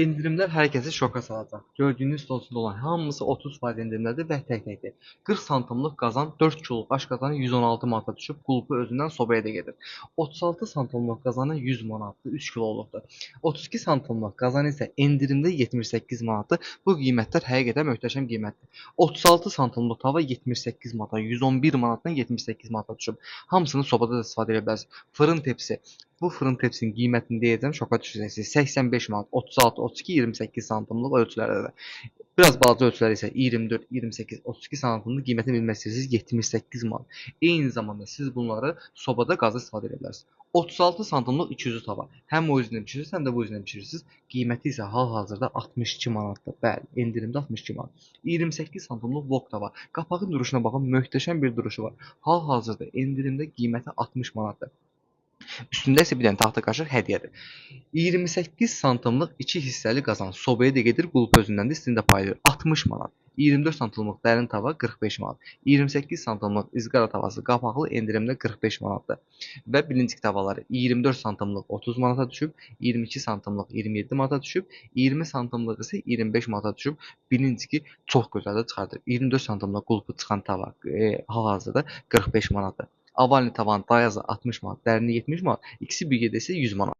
Endirimlər hər kəsi şoka salacaq. Gördüyünüz stolçunda olan hamısı 30% endirimlədir və tək-təkdir. 40 santimlik qazan 4 kilo qaş qazanı 116 manata düşüb, qulpu özündən sobaya da gedir. 36 santimlik qazanı 100 manatdır, 3 kiloluqdur. 32 santimlik qazan isə endirimdə 78 manatdır. Bu qiymətlər həqiqətən möhtəşəm qiymətdir. 36 santimlik tava 78 manata, 111 manatdan 78 manata düşüb. Hamısını sobada da istifadə edə bilərsiniz. Fırın tepsi. Bu fırın tepsinin qiymətini deyəcəm, şoka düşəcəksiniz. 85 manat, 36, 32, 28 santimlik ölçülərdədir. Biraz balaca ölçüləri isə 24, 28, 32 santimlik qiymətini bilmək istəyirsiniz 78 manat. Eyni zamanda siz bunları sobada qazda istifadə edə bilərsiniz. 36 santimlik 200 tava. Həm o üzlə bişirirsiniz, həm də bu üzlə bişirirsiniz. Qiyməti isə hal-hazırda 62 manatdır. Bəli, endirimdə 62 manat. 28 santimlik wok tava. Qapağın duruşuna baxın, möhtəşəm bir duruşu var. Hal-hazırda endirimdə qiyməti 60 manatdır. Üstündə isə bir dənə taxta qaşıq hədiyyədir. 28 santimlik 2 hissəli qazan sobaya da gedir, qulp özündən də istində paylayır. 60 manat. 24 santimlik dərin tava 45 manat. 28 santimlik izqara tavası qapaqlı endirimdə 45 manatdır. Və bilinçik tavaları 24 santimlik 30 manata düşüb, 22 santimlik 27 manata düşüb, 20 santimlik isə 25 manata düşüb. Bilinçiki çox gözəl də çıxardır. 24 santimlik qulpu çıxan tava e, hal-hazırda 45 manatdır. Avalni tavanın dayazı 60 manat, dərini 70 manat, ikisi bir isə 100 manat.